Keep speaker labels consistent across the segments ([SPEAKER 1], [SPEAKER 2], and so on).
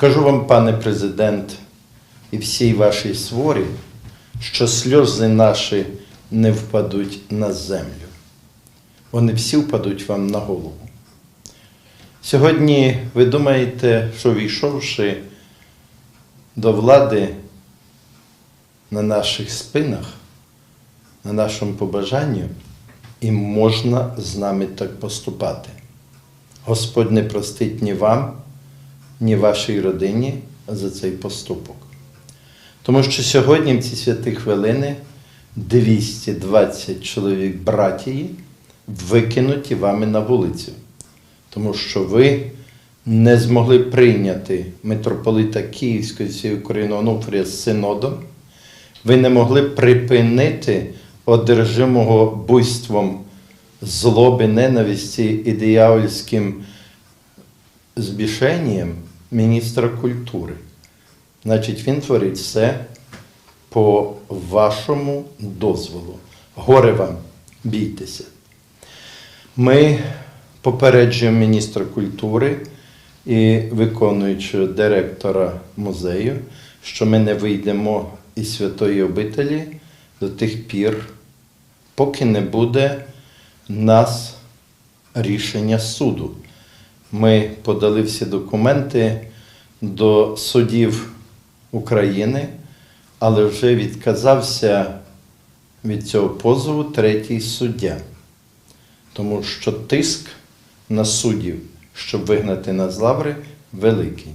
[SPEAKER 1] Кажу вам, пане президент, і всій вашій сворі, що сльози наші не впадуть на землю. Вони всі впадуть вам на голову. Сьогодні ви думаєте, що війшовши до влади на наших спинах, на нашому побажанні, і можна з нами так поступати. Господь не простить ні вам, ні вашій родині за цей поступок. Тому що сьогодні в ці святі хвилини 220 чоловік братії викинуті вами на вулицю, тому що ви не змогли прийняти митрополита Київської всієї України Онуфрія з синодом, ви не могли припинити одержимого буйством злоби, ненависті і диявольським збішенням міністра культури. Значить, він творить все по вашому дозволу. Горе вам, бійтеся. Ми попереджуємо міністра культури і виконуючого директора музею, що ми не вийдемо із святої обителі до тих пір, поки не буде нас рішення суду. Ми подали всі документи до судів України, але вже відказався від цього позову третій суддя. Тому що тиск на суддів, щоб вигнати нас з лаври, великий.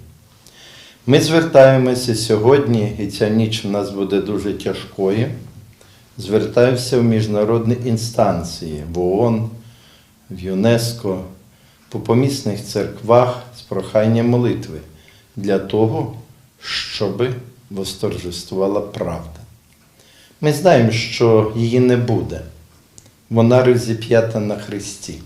[SPEAKER 1] Ми звертаємося сьогодні, і ця ніч в нас буде дуже тяжкою. Звертаюся в міжнародні інстанції, в ООН, в ЮНЕСКО, по помісних церквах з проханням молитви для того, щоб восторжествувала правда. Ми знаємо, що її не буде. Вона розіп'ята на Христі.